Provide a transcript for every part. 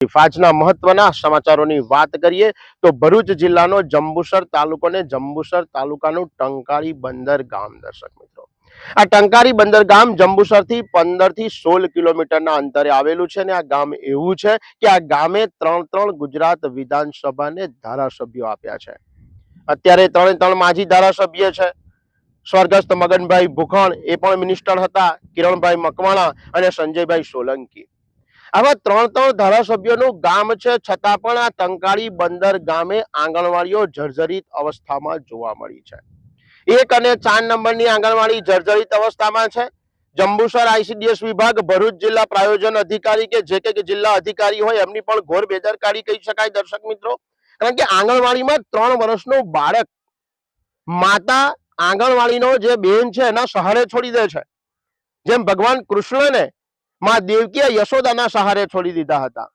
આજના મહત્વના સમાચારોની વાત કરીએ તો ભરૂચ જિલ્લાનો જંબુસર તાલુકો ને જંબુસર તાલુકાનું ટંકારી બંદર ગામ, દર્શક મિત્રો. આ ટંકારી બંદર ગામ જંબુસરથી પંદરથી સોળ કિલોમીટરના અંતરે આવેલું છે અને આ ગામ એવું છે કે આ ગામે ત્રણ ત્રણ ગુજરાત વિધાનસભાને ધારાસભ્યો આપ્યા છે. અત્યારે ત્રણે ત્રણ માજી ધારાસભ્ય છે. સ્વર્ગસ્થ મગનભાઈ ભૂખણ એ પણ મિનિસ્ટર હતા, કિરણભાઈ મકવાણા અને સંજયભાઈ સોલંકી. આવા ત્રણ ત્રણ ધારાસભ્યોનું ગામ છે, છતાં પણ આ તંકાળી બંદર ગામે આંગણવાડીઓ જર્જરિત અવસ્થામાં જોવા મળી છે. એક અને ચાર નંબરની આંગણવાડી જર્જરિત અવસ્થામાં છે. જંબુસર આઈસીડીએસ વિભાગ ભરૂચ જિલ્લા પ્રાયોજન અધિકારી કે જે કે જિલ્લા અધિકારી હોય એમની પણ ઘોર બેદરકારી કહી શકાય દર્શક મિત્રો. કારણ કે આંગણવાડીમાં ત્રણ વર્ષનું બાળક માતા આંગણવાડીનો જે બેન છે એના સહારે છોડી દે છે. જેમ ભગવાન કૃષ્ણને માં દેવકીએ યશોદાના સહારે છોડી દીધા હતા.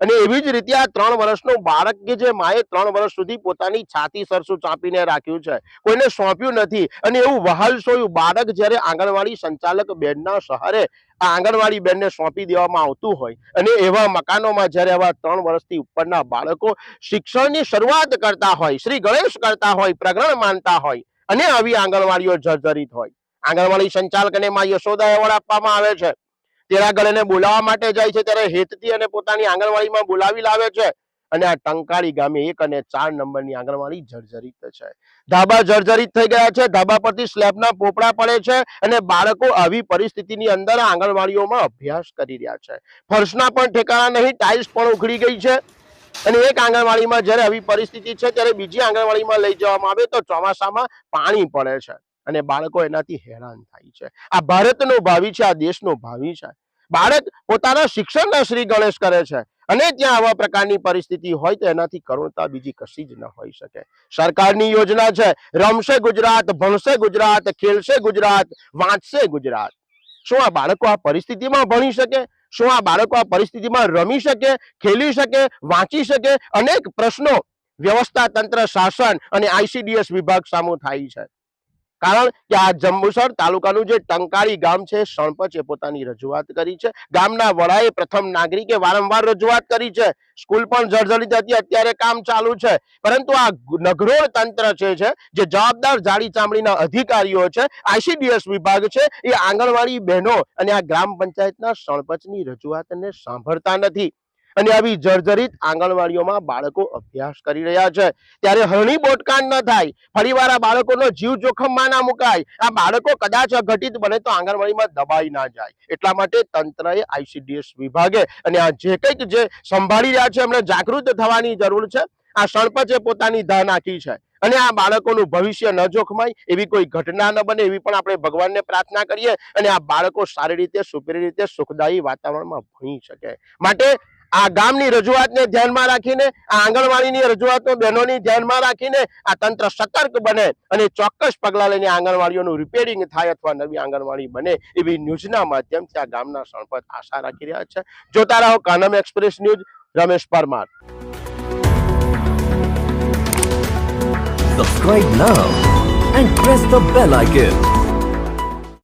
અને એવી જ રીતે આ ત્રણ વર્ષનું બાળક કે જે માએ ત્રણ વર્ષ સુધી પોતાની છાતી સરસું ચાંપીને રાખ્યું છે, કોઈને સોંપ્યું નથી. અને એવું વહાલ સોયું બાળક જ્યારે આંગણવાડી સંચાલક બેનના સહારે આ આંગણવાડી બેનને સોંપી દેવામાં આવતું હોય અને એવા મકાનોમાં જ્યારે આવા ત્રણ વર્ષથી ઉપરના બાળકો શિક્ષણની શરૂઆત કરતા હોય, શ્રી ગણેશ કરતા હોય પ્રગણ માનતા હોય અને આવી આંગણવાડીઓ જર્જરિત હોય. આંગણવાડી સંચાલકને માં યશોદા એવોર્ડ આપવામાં આવે છે. તેના એને બોલાવવા માટે જાય છે, ત્યારે હેતથી અને પોતાની આંગણવાડીમાં બોલાવી લાવે છે. અને આ ટંકાળી ગામે એક અને ચાર નંબરની આંગણવાડી જર્જરિત છે. ધાબા જર્જરિત થઈ ગયા છે. ધાબા પરથી સ્લેબના પોપડા પડે છે અને બાળકો આવી પરિસ્થિતિની અંદર આંગણવાડીઓમાં અભ્યાસ કરી રહ્યા છે. ફર્શના પણ ઠેકાણા નહીં, ટાઇલ્સ પણ ઉખડી ગઈ છે. અને એક આંગણવાડીમાં જ્યારે આવી પરિસ્થિતિ છે, ત્યારે બીજી આંગણવાડીમાં લઈ જવામાં આવે તો ચોમાસામાં પાણી પડે છે. અને બાળકો એનાથી હેરાન થાય છે. આ ભારતનું ભાવિ છે, આ દેશનું ભાવિ છે. બાળક પોતાના શિક્ષણના શ્રી ગણેશ કરે છે. અને ત્યાં આવા પ્રકારની પરિસ્થિતિ હોય તો એનાથી કરુણતા બીજી કશી જ ન હોઈ શકે. સરકારની યોજના છે, રમશે ગુજરાત, ભણશે ગુજરાત, ખેલશે ગુજરાત, વાંચશે ગુજરાત. શું આ બાળકો આ પરિસ્થિતિમાં ભણી શકે? શું આ બાળકો આ પરિસ્થિતિમાં રમી શકે, ખેલી શકે, વાંચી શકે? અનેક પ્રશ્નો વ્યવસ્થા તંત્ર, શાસન અને આઈસીડીએસ વિભાગ સામુ થાય છે. કારણ કે આ જંબુસર તાલુકાનું જે ટંકાળી ગામ છે સણપચે પોતાની રજૂઆત કરી છે. ગામના વડાએ પ્રથમ નાગરિકે વારંવાર રજૂઆત કરી છે. સ્કૂલ પણ જર્જરિત હતી, અત્યારે કામ ચાલુ છે. પરંતુ આ નગરોળ તંત્ર છે, જે જવાબદાર જાડી ચામડીના અધિકારીઓ છે, આઈસીડીએસ વિભાગ છે, એ આંગણવાડી બહેનો અને આ ગ્રામ પંચાયતના સણપચની રજૂઆતને સાંભળતા નથી. અને આવી જર્જરિત આંગણવાડીઓમાં બાળકો અભ્યાસ કરી રહ્યા છે. ત્યારે હરણી બોટકાંડ ન થાય. ફરીવાર આ બાળકોનો જીવ જોખમમાં ના મુકાય. આ બાળકો કદાચ અઘટિત બને તો આંગણવાડીમાં દબાઈ ના જાય. એટલા માટે તંત્રએ આઈસીડીએસ વિભાગે અને આ જે કંઈક જે સંભાળી રહ્યા છે એમણે જાગૃત થવાની જરૂર છે. આ સરપંચે પોતાની ધા નાખી છે. અને આ બાળકોનું ભવિષ્ય ન જોખમાય એવી કોઈ ઘટના ન બને એવી પણ આપણે ભગવાનને પ્રાર્થના કરીએ. અને આ બાળકો સારી રીતે, સુપેરી રીતે સુખદાયી વાતાવરણમાં ભણી શકે. માટે આ ગામની રજૂઆતને ધ્યાનમાં રાખીને, આ આંગણવાડીની રજૂઆતો બહેનોની ધ્યાનમાં રાખીને આ તંત્ર સતર્ક બને અને ચોક્કસ પગલાં લઈને આંગણવાડીઓનું રિપેરિંગ થાય અથવા નવી આંગણવાડી બને એવી ન્યૂઝના માધ્યમથી આ ગામના સરપંચ આશા રાખી રહ્યા છે જોતા રહો Kanam express news, Ramesh Parmar Subscribe now and press the bell icon.